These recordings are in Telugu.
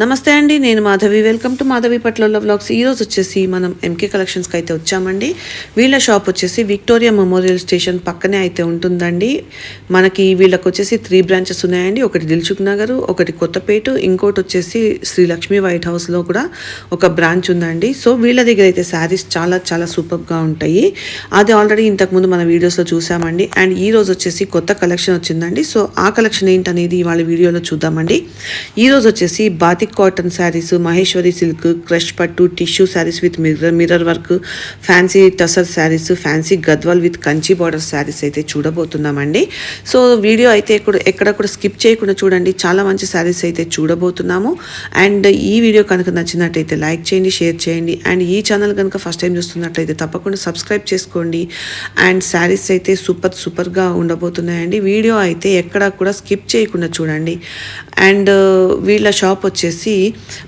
నమస్తే అండి నేను మాధవి. వెల్కమ్ టు మాధవి పట్ల వ్లాగ్స్ ఈరోజు వచ్చేసి మనం ఎంకే కలెక్షన్స్కి అయితే వచ్చామండి. వీళ్ళ షాప్ వచ్చేసి విక్టోరియా మెమోరియల్ స్టేషన్ పక్కనే అయితే ఉంటుందండి. మనకి వీళ్ళకి వచ్చేసి త్రీ బ్రాంచెస్ ఉన్నాయండి. ఒకటి దిల్చుక్ నగర్ ఒకటి కొత్తపేట ఇంకోటి వచ్చేసి శ్రీ లక్ష్మీ వైట్ హౌస్లో కూడా ఒక బ్రాంచ్ ఉందండి. సో వీళ్ళ దగ్గర అయితే శారీస్ చాలా చాలా సూపర్గా ఉంటాయి. అది ఆల్రెడీ ఇంతకుముందు మన వీడియోస్లో చూసామండి. అండ్ ఈ రోజు వచ్చేసి కొత్త కలెక్షన్ వచ్చిందండి. సో ఆ కలెక్షన్ ఏంటనేది ఇవాళ వీడియోలో చూద్దామండి. ఈ రోజు వచ్చేసి batik cotton sarees Maheshwari silk crush pattu tissue sarees with mirror mirror work fancy tussar sarees fancy Gadwal with Kanchi border sarees అయితే చూడబోతున్నామండి సో వీడియో అయితే ఎక్కడ ఎక్కడ కూడా స్కిప్ చేయకుండా చూడండి చాలా మంచి శారీస్ అయితే చూడబోతున్నాము అండ్ ఈ వీడియో కనుక నచ్చినట్టయితే లైక్ చేయండి షేర్ చేయండి అండ్ ఈ ఛానల్ కనుక ఫస్ట్ టైం చూస్తున్నట్లయితే తప్పకుండా సబ్స్క్రైబ్ చేసుకోండి అండ్ శారీస్ అయితే సూపర్ సూపర్గా ఉండబోతున్నాయండి వీడియో అయితే ఎక్కడా కూడా స్కిప్ చేయకుండా చూడండి అండ్ వీళ్ళ షాప్ వచ్చేసి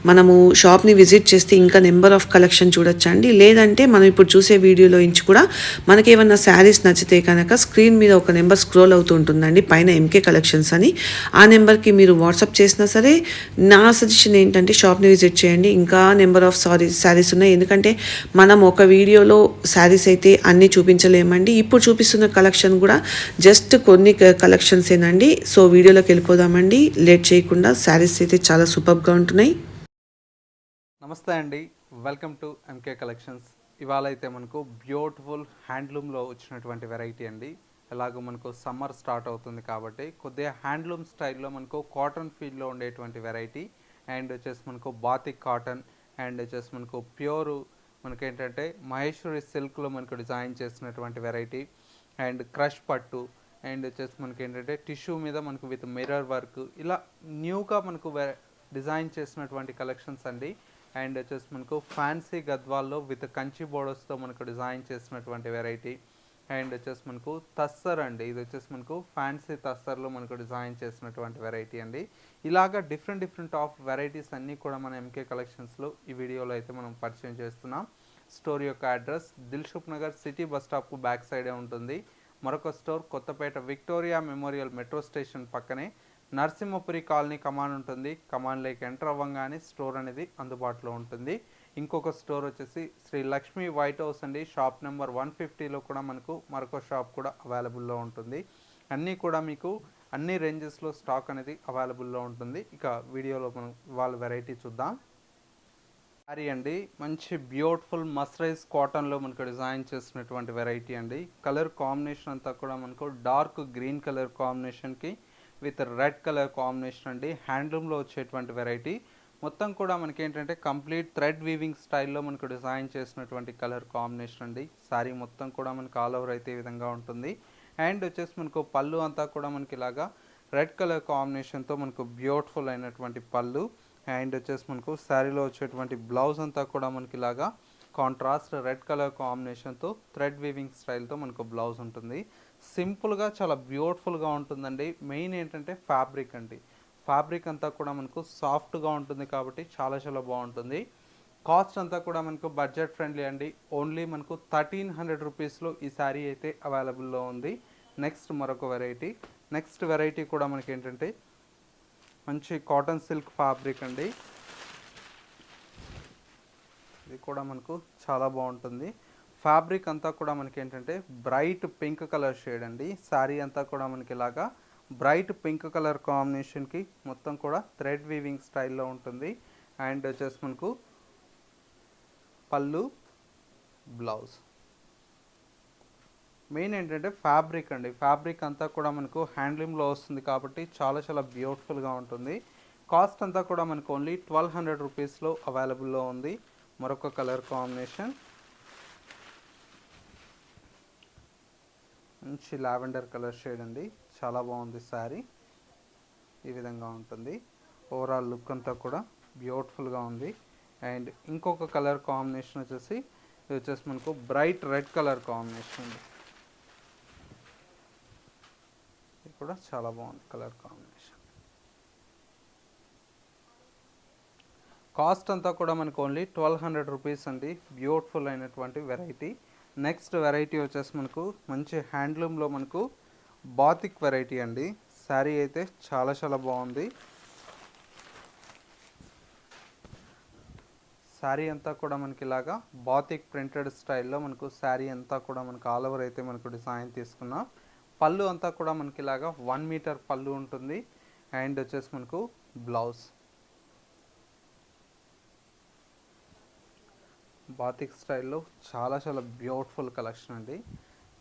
మనము షాప్ని విజిట్ చేస్తే ఇంకా నెంబర్ ఆఫ్ కలెక్షన్ చూడొచ్చండి. లేదంటే మనం ఇప్పుడు చూసే వీడియోలో నుంచి కూడా మనకి ఏమన్నా శారీస్ నచ్చితే కనుక స్క్రీన్ మీద ఒక నెంబర్ స్క్రోల్ అవుతూ ఉంటుందండి. పైన ఎంకే కలెక్షన్స్ అని. ఆ నెంబర్కి మీరు వాట్సాప్ చేసినా సరే నా సజెషన్ ఏంటంటే షాప్ని విజిట్ చేయండి. ఇంకా నెంబర్ ఆఫ్ సారీ శారీస్ ఉన్నాయి. ఎందుకంటే మనం ఒక వీడియోలో శారీస్ అయితే అన్నీ చూపించలేమండి. ఇప్పుడు చూపిస్తున్న కలెక్షన్ కూడా జస్ట్ కొన్ని కలెక్షన్స్ ఏనండి సో వీడియోలోకి వెళ్ళిపోదామండి. లేట్ చేయకుండా శారీస్ అయితే చాలా సూపర్గా ఉంటున్నాయి నమస్తే అండి. వెల్కమ్ టు ఎంకే కలెక్షన్స్ ఇవాళ అయితే మనకు బ్యూటిఫుల్ హ్యాండ్లూమ్లో వచ్చినటువంటి వెరైటీ అండి. ఎలాగో మనకు సమ్మర్ స్టార్ట్ అవుతుంది కాబట్టి కొద్దిగా హ్యాండ్లూమ్ స్టైల్లో మనకు కాటన్ ఫీల్డ్లో ఉండేటువంటి వెరైటీ అండ్ వచ్చేసి మనకు బాతిక్ కాటన్ అండ్ వచ్చేసి మనకు ప్యూర్ మనకి ఏంటంటే మహేశ్వరి సిల్క్లో మనకు డిజైన్ చేసినటువంటి variety and crush pattu. And వచ్చేసి మనకి ఏంటంటే టిష్యూ మీద మనకు విత్ మిర్రర్ వర్క్ ఇలా న్యూగా మనకు డిజైన్ చేసినటువంటి కలెక్షన్స్ అండి. అండ్ వచ్చేసి మనకు ఫ్యాన్సీ గద్వాల్లో విత్ కంచి బోర్డర్స్తో మనకు డిజైన్ చేసినటువంటి వెరైటీ. అండ్ వచ్చేసి మనకు తస్సర్ అండి. ఇది వచ్చేసి మనకు ఫ్యాన్సీ తస్సర్లో మనకు డిజైన్ చేసినటువంటి వెరైటీ అండి. ఇలాగా డిఫరెంట్ డిఫరెంట్ ఆఫ్ వెరైటీస్ అన్నీ కూడా మన ఎంకే కలెక్షన్స్లో ఈ వీడియోలో అయితే మనం పరిచయం చేస్తున్నాం. స్టోర్ యొక్క address Dilsukh Nagar city bus స్టాప్కు back సైడే ఉంటుంది. మరొక store Kothapet Victoria Memorial metro station పక్కనే. నరసింహపురి కాలనీ కమాన్ ఉంటుంది. కమాన్లోకి ఎంటర్ అవ్వగానే స్టోర్ అనేది అందుబాటులో ఉంటుంది. ఇంకొక స్టోర్ వచ్చేసి శ్రీ లక్ష్మి వైట్ హౌస్ అండి. షాప్ నెంబర్ వన్ ఫిఫ్టీలో కూడా మనకు మరొక షాప్ కూడా అవైలబుల్లో ఉంటుంది. అన్నీ కూడా మీకు అన్ని రేంజెస్లో స్టాక్ అనేది అవైలబుల్లో ఉంటుంది. ఇక వీడియోలో మనం వాళ్ళ వెరైటీ చూద్దాం. శారీ అండి మంచి బ్యూటిఫుల్ మస్రైజ్ కాటన్లో మనకు డిజైన్ చేసినటువంటి వెరైటీ అండి. కలర్ కాంబినేషన్ అంతా కూడా మనకు డార్క్ గ్రీన్ కలర్ కాంబినేషన్కి విత్ రెడ్ కలర్ కాంబినేషన్ అండి. హ్యాండ్లూమ్లో వచ్చేటువంటి వెరైటీ. మొత్తం కూడా మనకి ఏంటంటే కంప్లీట్ థ్రెడ్ వీవింగ్ స్టైల్లో మనకు డిజైన్ చేసినటువంటి కలర్ కాంబినేషన్ అండి. శారీ మొత్తం కూడా మనకు ఆల్ ఓవర్ అయితే విధంగా ఉంటుంది. అండ్ వచ్చేసి మనకు పళ్ళు అంతా కూడా మనకి ఇలాగా రెడ్ కలర్ కాంబినేషన్తో మనకు బ్యూటిఫుల్ అయినటువంటి పళ్ళు. అండ్ వచ్చేసి మనకు శారీలో వచ్చేటువంటి బ్లౌజ్ అంతా కూడా మనకి ఇలాగా కాంట్రాస్ట్ రెడ్ కలర్ కాంబినేషన్తో థ్రెడ్ వీవింగ్ స్టైల్తో మనకు బ్లౌజ్ ఉంటుంది. సింపుల్గా చాలా బ్యూటిఫుల్గా ఉంటుందండి. మెయిన్ ఏంటంటే ఫ్యాబ్రిక్ అండి. ఫ్యాబ్రిక్ అంతా కూడా మనకు సాఫ్ట్గా ఉంటుంది కాబట్టి చాలా చాలా బాగుంటుంది. కాస్ట్ అంతా కూడా మనకు బడ్జెట్ ఫ్రెండ్లీ అండి. ఓన్లీ మనకు థర్టీన్ హండ్రెడ్ రూపీస్లో ఈ శారీ అయితే అవైలబుల్లో ఉంది. నెక్స్ట్ మరొక వెరైటీ. నెక్స్ట్ వెరైటీ కూడా మనకి ఏంటంటే మంచి కాటన్ సిల్క్ ఫ్యాబ్రిక్ అండి. ఇది కూడా మనకు చాలా బాగుంటుంది. ఫ్యాబ్రిక్ అంతా కూడా మనకి ఏంటంటే బ్రైట్ పింక్ కలర్ షేడ్ అండి. శారీ అంతా కూడా మనకి ఇలాగా బ్రైట్ పింక్ కలర్ కాంబినేషన్కి మొత్తం కూడా థ్రెడ్ వీవింగ్ స్టైల్లో ఉంటుంది. అండ్ వచ్చేసి మనకు పళ్ళు బ్లౌజ్. మెయిన్ ఏంటంటే ఫ్యాబ్రిక్ అండి. ఫ్యాబ్రిక్ అంతా కూడా మనకు హ్యాండ్లూమ్లో వస్తుంది కాబట్టి చాలా చాలా బ్యూటిఫుల్గా ఉంటుంది. కాస్ట్ అంతా కూడా మనకు ఓన్లీ ట్వెల్వ్ హండ్రెడ్ రూపీస్లో అవైలబుల్లో ఉంది. మరొక కలర్ కాంబినేషన్. మంచి లావెండర్ కలర్ షేడ్ అండి. చాలా బాగుంది శారీ. ఈ విధంగా ఉంటుంది. ఓవరాల్ లుక్ అంతా కూడా బ్యూటిఫుల్గా ఉంది. అండ్ ఇంకొక కలర్ కాంబినేషన్ వచ్చేసి ఇది వచ్చేసి మనకు బ్రైట్ రెడ్ కలర్ కాంబినేషన్ అండి. ఇది కూడా చాలా బాగుంది కలర్ కాంబినేషన్ కాస్ట్ అంతా కూడా మనకు ఓన్లీ ట్వెల్వ్ హండ్రెడ్ రూపీస్ అండి. బ్యూటిఫుల్ అయినటువంటి వెరైటీ నెక్స్ట్ వెరైటీ వచ్చేసి మనకు మంచి హ్యాండ్లూమ్లో మనకు బాతిక్ వెరైటీ అండి. శారీ అయితే చాలా చాలా బాగుంది. శారీ అంతా కూడా మనకి ఇలాగా బాతిక్ ప్రింటెడ్ స్టైల్లో మనకు శారీ అంతా కూడా మనకు ఆల్ ఓవర్ అయితే మనకు డిజైన్ తీసుకున్నాం. పళ్ళు అంతా కూడా మనకి ఇలాగా వన్ మీటర్ పళ్ళు ఉంటుంది. అండ్ వచ్చేసి మనకు బ్లౌజ్. బాతిక్ స్టైల్లో చాలా చాలా బ్యూటిఫుల్ కలెక్షన్ అండి.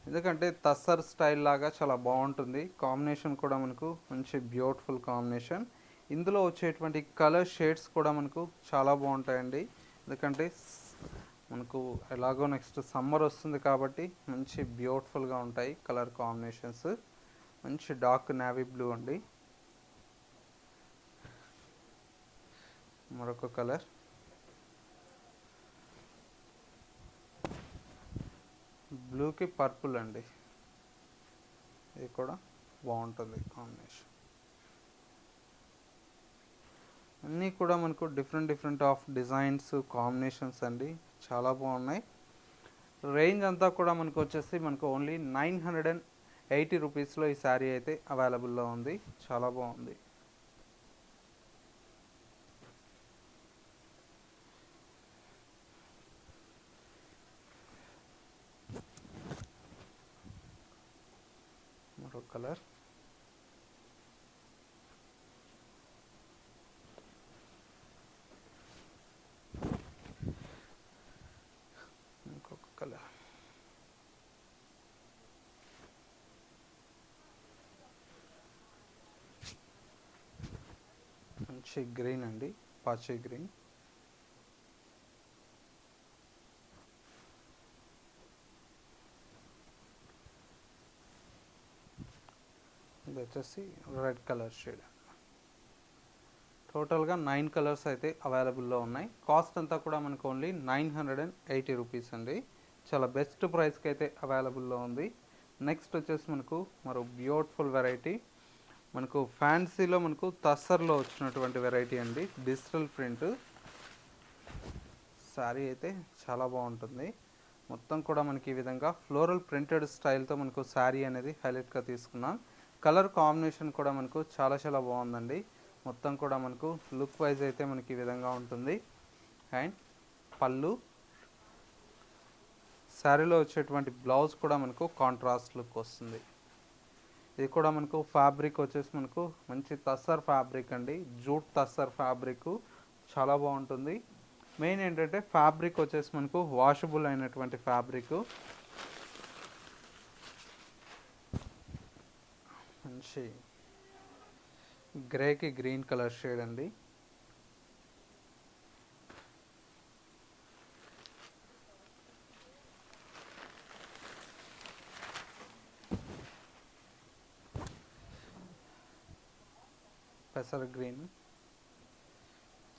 ఎందుకంటే తస్సర్ స్టైల్ లాగా చాలా బాగుంటుంది. కాంబినేషన్ కూడా మనకు మంచి బ్యూటిఫుల్ కాంబినేషన్. ఇందులో వచ్చేటువంటి కలర్ షేడ్స్ కూడా మనకు చాలా బాగుంటాయండి. ఎందుకంటే మనకు ఎలాగో నెక్స్ట్ సమ్మర్ వస్తుంది కాబట్టి మంచి బ్యూటిఫుల్గా ఉంటాయి కలర్ కాంబినేషన్స్. మంచి డార్క్ నావీ బ్లూ అండి. మరొక కలర్. బ్లూకి పర్పుల్ అండి. ఇది కూడా బాగుంటుంది కాంబినేషన్. అన్నీ కూడా మనకు different different of designs combinations అండి. చాలా బాగున్నాయి. రేంజ్ అంతా కూడా మనకు వచ్చేసి మనకు only nine hundred and eighty రూపీస్లో ఈ శారీ అయితే అవైలబుల్లో ఉంది. చాలా బాగుంది. మరో కలర్ ఇంకొక కలర్ మంచి గ్రీన్ అండి పాచి గ్రీన్ ఇది వచ్చేసి రెడ్ కలర్ షేడ్. టోటల్గా నైన్ కలర్స్ అయితే అవైలబుల్లో ఉన్నాయి. కాస్ట్ అంతా కూడా మనకు only nine hundred and eighty rupees అండి. చాలా బెస్ట్ ప్రైస్కి అయితే అవైలబుల్లో ఉంది. నెక్స్ట్ వచ్చేసి మనకు మరో బ్యూటిఫుల్ వెరైటీ. మనకు ఫ్యాన్సీలో మనకు తస్సర్లో వచ్చినటువంటి వెరైటీ అండి. Digital print. శారీ అయితే చాలా బాగుంటుంది. మొత్తం కూడా మనకి ఈ విధంగా ఫ్లోరల్ ప్రింటెడ్ స్టైల్తో మనకు శారీ అనేది హైలైట్గా తీసుకున్నాం. కలర్ కాంబినేషన్ కూడా మనకు చాలా చాలా బాగుందండి. మొత్తం కూడా మనకు లుక్ వైజ్ అయితే మనకి ఈ విధంగా ఉంటుంది. అండ్ పళ్ళు. శారీలో వచ్చేటువంటి బ్లౌజ్ కూడా మనకు కాంట్రాస్ట్ లుక్ వస్తుంది. ఇది కూడా మనకు ఫ్యాబ్రిక్ వచ్చేసి మనకు మంచి తస్సర్ ఫ్యాబ్రిక్ అండి. Jute tussar fabric. చాలా బాగుంటుంది. మెయిన్ ఏంటంటే ఫ్యాబ్రిక్ వచ్చేసి మనకు వాషబుల్ అయినటువంటి ఫ్యాబ్రిక్. మంచి గ్రేకి గ్రీన్ కలర్ షేడ్ అండి. పెసర్ గ్రీన్.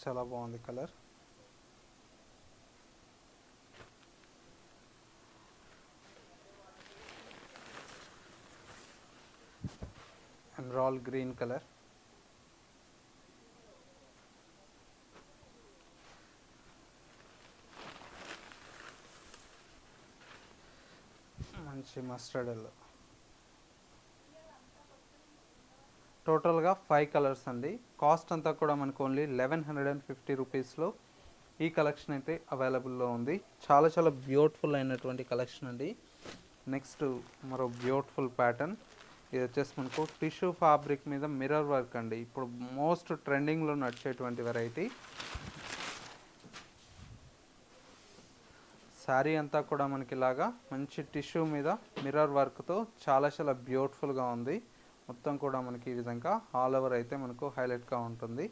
చాలా బాగుంది కలర్. Emerald గ్రీన్ కలర్ మంచి మస్టర్డ్ ఎల్లో టోటల్గా ఫైవ్ కలర్స్ అండి. కాస్ట్ అంతా కూడా మనకు only eleven hundred and fifty రూపీస్లో ఈ కలెక్షన్ అయితే అవైలబుల్లో ఉంది. చాలా చాలా బ్యూటిఫుల్ అయినటువంటి కలెక్షన్ అండి. నెక్స్ట్ మరో బ్యూటిఫుల్ ప్యాటర్న్ ఇది వచ్చేసి మనకు టిష్యూ ఫ్యాబ్రిక్ మీద మిర్రర్ వర్క్ అండి. ఇప్పుడు మోస్ట్ ట్రెండింగ్లో నడిచేటువంటి వెరైటీ. శారీ అంతా కూడా మనకి ఇలాగా మంచి టిష్యూ మీద మిర్రర్ వర్క్తో చాలా చాలా బ్యూటిఫుల్గా ఉంది. మొత్తం కూడా మనకి ఈ విధంగా ఆల్ ఓవర్ అయితే మనకు హైలైట్గా ఉంటుంది.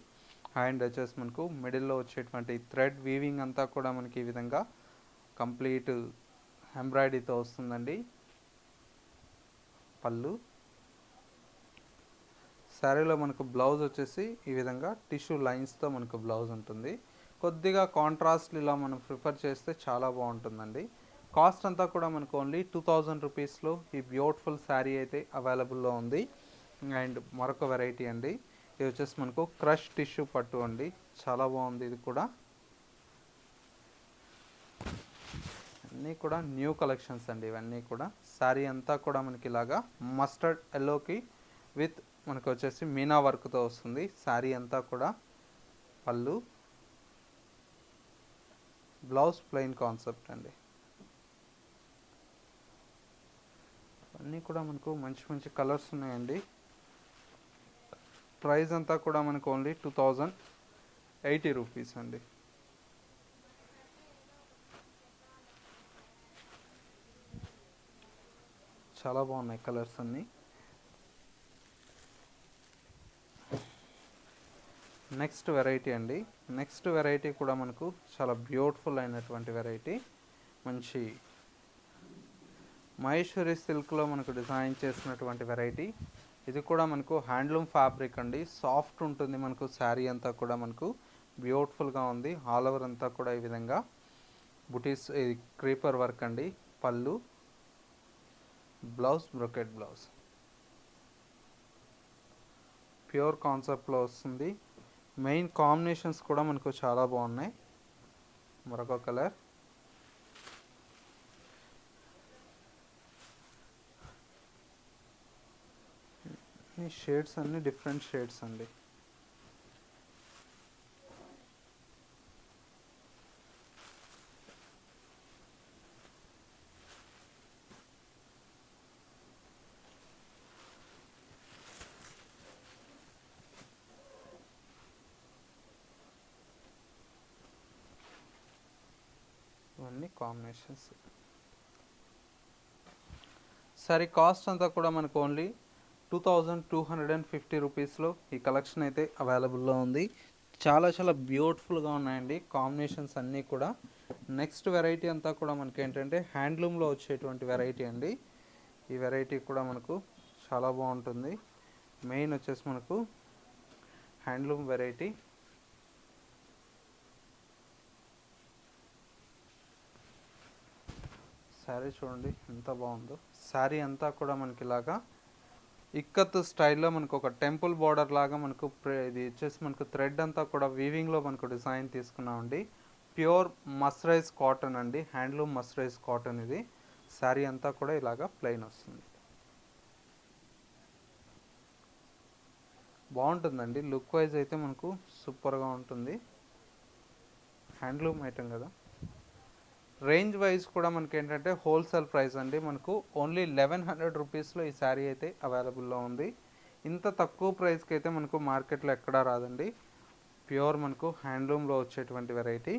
అండ్ వచ్చేసి మనకు మిడిల్లో వచ్చేటువంటి థ్రెడ్ వీవింగ్ అంతా కూడా మనకి ఈ విధంగా కంప్లీట్ ఎంబ్రాయిడరీతో వస్తుందండి. పళ్ళు. శారీలో మనకు బ్లౌజ్ వచ్చేసి ఈ విధంగా టిష్యూ లైన్స్తో మనకు బ్లౌజ్ ఉంటుంది. కొద్దిగా కాంట్రాస్ట్ ఇలా మనం ప్రిఫర్ చేస్తే చాలా బాగుంటుందండి. కాస్ట్ అంతా కూడా మనకు ఓన్లీ టూ థౌజండ్ రూపీస్లో ఈ బ్యూటిఫుల్ శారీ అయితే అవైలబుల్లో ఉంది. అండ్ మరొక వెరైటీ అండి. ఇది వచ్చేసి మనకు క్రష్ టిష్యూ పట్టు అండి. చాలా బాగుంది ఇది కూడా. అన్నీ కూడా న్యూ కలెక్షన్స్ అండి. ఇవన్నీ కూడా శారీ అంతా కూడా మనకి ఇలాగా మస్టర్డ్ ఎల్లోకి విత్ మనకు వచ్చేసి మీనా వర్క్తో వస్తుంది. శారీ అంతా కూడా పళ్ళు. బ్లౌజ్ ప్లెయిన్ కాన్సెప్ట్ అండి. అన్నీ కూడా మనకు మంచి మంచి కలర్స్ ఉన్నాయండి. ప్రైస్ అంతా కూడా మనకు only two thousand eighty rupees అండి. చాలా బాగున్నాయి కలర్స్ అన్నీ. నెక్స్ట్ వెరైటీ అండి. నెక్స్ట్ వెరైటీ కూడా మనకు చాలా బ్యూటిఫుల్ అయినటువంటి వెరైటీ. మంచి మహేశ్వరి సిల్క్లో మనకు డిజైన్ చేసినటువంటి వెరైటీ. ఇది కూడా మనకు హ్యాండ్లూమ్ ఫ్యాబ్రిక్ అండి. సాఫ్ట్ ఉంటుంది మనకు శారీ అంతా కూడా మనకు బ్యూటిఫుల్గా ఉంది. ఆల్ ఓవర్ అంతా కూడా ఈ విధంగా బుటీస్ ఇది క్రీపర్ వర్క్ అండి. పళ్ళు బ్లౌజ్ బ్రొకెట్ బ్లౌజ్. ప్యూర్ కాన్సెప్ట్లో వస్తుంది. మెయిన్ కాంబినేషన్స్ కూడా మనకు చాలా బాగున్నాయి. మరొక కలర్ ఈ షేడ్స్ అన్ని డిఫరెంట్ షేడ్స్ అండి ఇవన్నీ కాంబినేషన్స్ సరే కాస్ట్ అంతా కూడా మనకు only two thousand two hundred and fifty రూపీస్లో ఈ కలెక్షన్ అయితే అవైలబుల్లో ఉంది. చాలా చాలా బ్యూటిఫుల్గా ఉన్నాయండి. కాంబినేషన్స్ అన్నీ కూడా. నెక్స్ట్ వెరైటీ అంతా కూడా మనకి ఏంటంటే హ్యాండ్లూమ్లో వచ్చేటువంటి వెరైటీ అండి. ఈ వెరైటీ కూడా మనకు చాలా బాగుంటుంది. మెయిన్ వచ్చేసి మనకు హ్యాండ్లూమ్ వెరైటీ శారీ చూడండి ఎంత బాగుందో. శారీ అంతా కూడా మనకి ఇలాగా ఇక్కత్ స్టైల్లో మనకు ఒక టెంపుల్ బార్డర్ లాగా మనకు ప్రే- ఇది వచ్చేసి మనకు థ్రెడ్ అంతా కూడా వీవింగ్లో మనకు డిజైన్ తీసుకున్నామండి. ప్యూర్ మస్రైజ్ కాటన్ అండి హ్యాండ్లూమ్ మస్రైజ్ కాటన్ ఇది. శారీ అంతా కూడా ఇలాగా ప్లెయిన్ వస్తుంది. బాగుంటుందండి లుక్ వైజ్ అయితే మనకు సూపర్గా ఉంటుంది. హ్యాండ్లూమ్ ఐటమ్ కదా. రేంజ్ వైజ్ కూడా మనకి ఏంటంటే హోల్సేల్ ప్రైస్ అండి. మనకు ఓన్లీ లెవెన్ హండ్రెడ్ రూపీస్లో ఈ శారీ అయితే అవైలబుల్లో ఉంది. ఇంత తక్కువ ప్రైస్కి అయితే మనకు మార్కెట్లో ఎక్కడా రాదండి. ప్యూర్ మనకు హ్యాండ్లూమ్లో వచ్చేటువంటి వెరైటీ.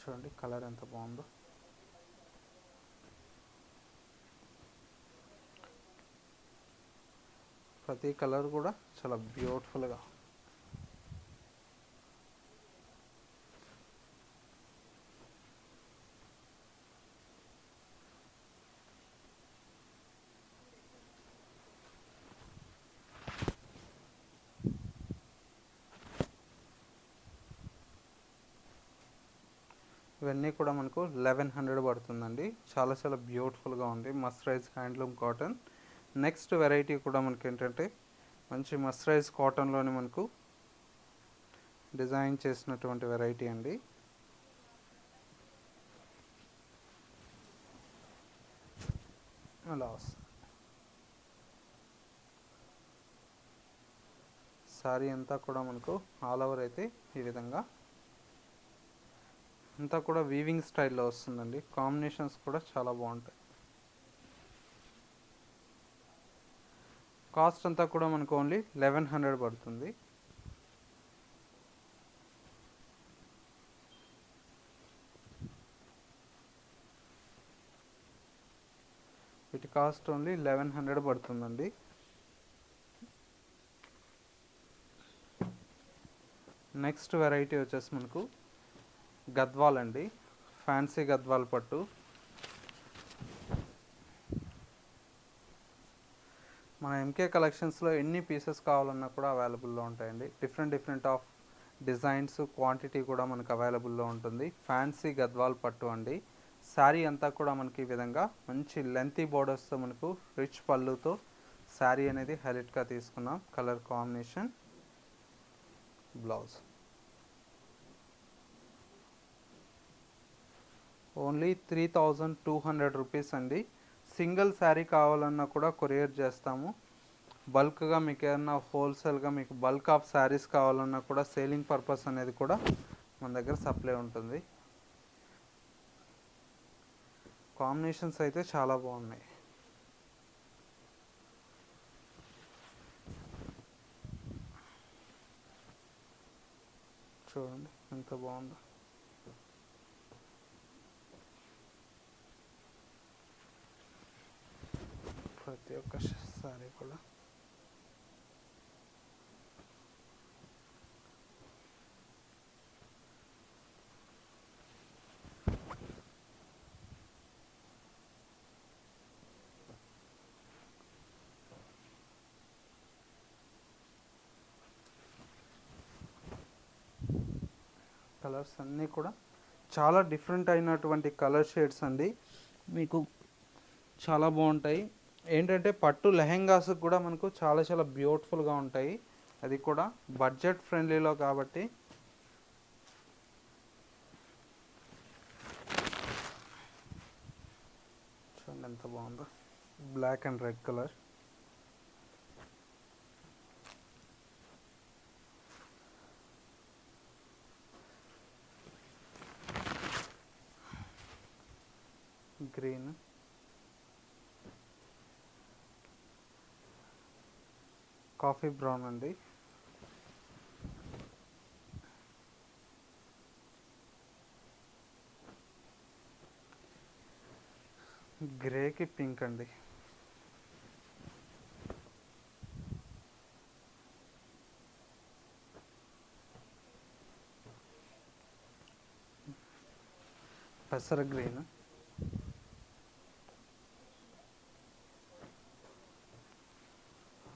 చూడండి కలర్ ఎంత బాగుందో. ప్రతి కలర్ కూడా చాలా బ్యూటిఫుల్గా ఇవన్నీ కూడా మనకు లెవెన్ హండ్రెడ్ పడుతుందండి. చాలా చాలా బ్యూటిఫుల్గా ఉంది. Mercerised handloom cotton. Next variety కూడా మనకి ఏంటంటే మంచి మస్టరైజ్ కాటన్లోని మనకు డిజైన్ చేసినటువంటి వెరైటీ అండి. అలా వస్తుంది. శారీ అంతా కూడా మనకు ఆల్ ఓవర్ అయితే ఈ విధంగా అంతా కూడా వీవింగ్ స్టైల్లో వస్తుందండి. కాంబినేషన్స్ కూడా చాలా బాగుంటాయి. కాస్ట్ అంతా కూడా మనకు ఓన్లీ లెవెన్ హండ్రెడ్ పడుతుంది. వీటి కాస్ట్ ఓన్లీ లెవెన్ హండ్రెడ్ పడుతుందండి. నెక్స్ట్ వెరైటీ వచ్చేసి మనకు గద్వాల్ అండి. ఫ్యాన్సీ గద్వాల్ పట్టు. మన ఎంకే కలెక్షన్స్లో ఎన్ని పీసెస్ కావాలన్నా కూడా అవైలబుల్లో ఉంటాయండి. Different different of designs quantity కూడా మనకు అవైలబుల్లో ఉంటుంది. ఫ్యాన్సీ గద్వాల్ పట్టు అండి. శారీ అంతా కూడా మనకి ఈ విధంగా మంచి లెంతీ బోర్డర్స్తో మనకు రిచ్ పళ్ళుతో శారీ అనేది హైలైట్గా తీసుకున్నాం. Colour combination blouse. Only three thousand two hundred rupees అండి. సింగిల్ శారీ కావాలన్నా కూడా కొరియర్ చేస్తాము. బల్క్గా మీకు ఏమన్నా హోల్సేల్గా మీకు బల్క్ ఆఫ్ శారీస్ కావాలన్నా కూడా సేలింగ్ పర్పస్ అనేది కూడా మన దగ్గర సప్లై ఉంటుంది. కాంబినేషన్స్ అయితే చాలా బాగున్నాయి. చూడండి ఎంత బాగుందో. ప్రతి ఒక్కసారి కూడా. కలర్స్ అన్నీ కూడా చాలా డిఫరెంట్ అయినటువంటి కలర్ షేడ్స్ అండి. మీకు చాలా బాగుంటాయి. ఏంటంటే పట్టు లెహెంగాస్ కూడా మనకు చాలా చాలా బ్యూటిఫుల్గా ఉంటాయి. అది కూడా బడ్జెట్ ఫ్రెండ్లీలో కాబట్టి. చూడండి ఎంత బాగుందో. Black and red colour green coffee brown అండి గ్రేకి పింక్ అండి. పెసర గ్రీన్.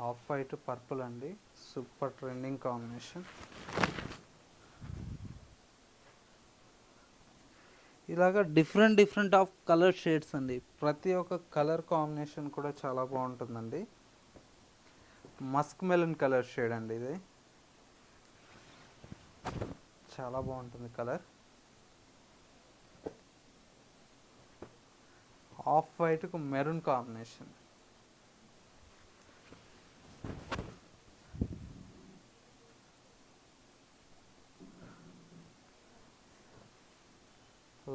ఆఫ్ వైట్ పర్పుల్ అండి. Super trending combination. ఇలాగ different different of colour shades అండి. ప్రతి ఒక్క కలర్ కాంబినేషన్ కూడా చాలా బాగుంటుందండి. మస్క్ మెలన్ కలర్ షేడ్ అండి ఇది. చాలా బాగుంటుంది కలర్. ఆఫ్ వైట్కు మెరూన్ కాంబినేషన్.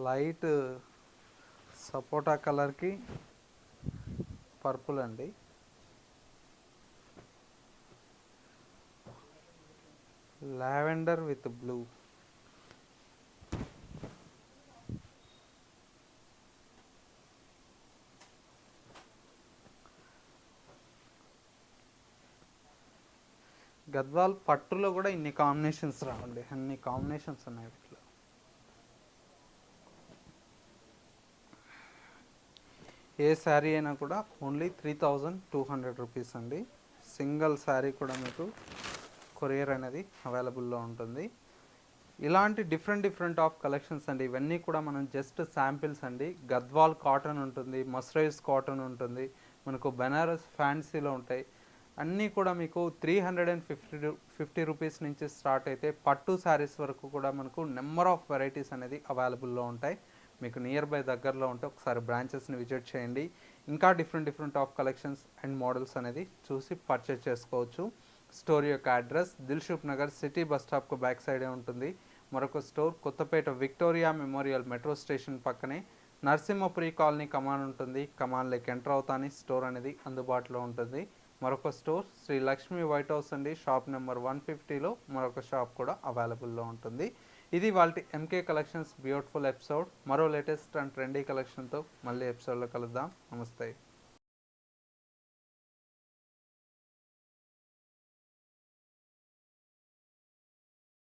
లైట్ సపోటా కలర్కి పర్పుల్ అండి. Lavender with blue. గద్వాల్ పట్టులో కూడా ఇన్ని కాంబినేషన్స్ రావండి. అన్ని కాంబినేషన్స్ ఉన్నాయి వీటిలో. ఏ శారీ అయినా కూడా only three thousand two hundred rupees అండి. సింగిల్ శారీ కూడా మీకు కొరియర్ అనేది అవైలబుల్లో ఉంటుంది. ఇలాంటి డిఫరెంట్ డిఫరెంట్ ఆఫ్ కలెక్షన్స్ అండి. ఇవన్నీ కూడా మనం జస్ట్ శాంపిల్స్ అండి. గద్వాల్ కాటన్ ఉంటుంది మస్రైజ్ కాటన్ ఉంటుంది మనకు బెనారస్ ఫ్యాన్సీలో ఉంటాయి. అన్నీ కూడా మీకు three hundred and fifty fifty rupees నుంచి స్టార్ట్ అయితే పట్టు శారీస్ వరకు కూడా మనకు నెంబర్ ఆఫ్ వెరైటీస్ అనేది అవైలబుల్లో ఉంటాయి. మీకు నియర్ బై దగ్గరలో ఉంటే ఒకసారి బ్రాంచెస్ని విజిట్ చేయండి. ఇంకా different different of collections and models అనేది చూసి పర్చేస్ చేసుకోవచ్చు. స్టోర్ యొక్క address Dilsukh Nagar city bus స్టాప్కు back సైడే ఉంటుంది. మరొక store Kothapet Victoria Memorial metro station పక్కనే నరసింహపురి కాలనీ కమాన్ ఉంటుంది. కమాన్లోకి ఎంటర్ అవుతాని స్టోర్ అనేది అందుబాటులో ఉంటుంది. మరొక store Shri Lakshmi white house అండి. షాప్ నెంబర్ వన్ ఫిఫ్టీలో మరొక షాప్ కూడా అవైలబుల్లో ఉంటుంది. ఇది వాళ్ళ ఎంకే కలెక్షన్స్ బ్యూటిఫుల్ ఎపిసోడ్ మరో లేటెస్ట్ అండ్ ట్రెండీ కలెక్షన్తో మళ్ళీ ఎపిసోడ్లో కలుద్దాం. నమస్తే.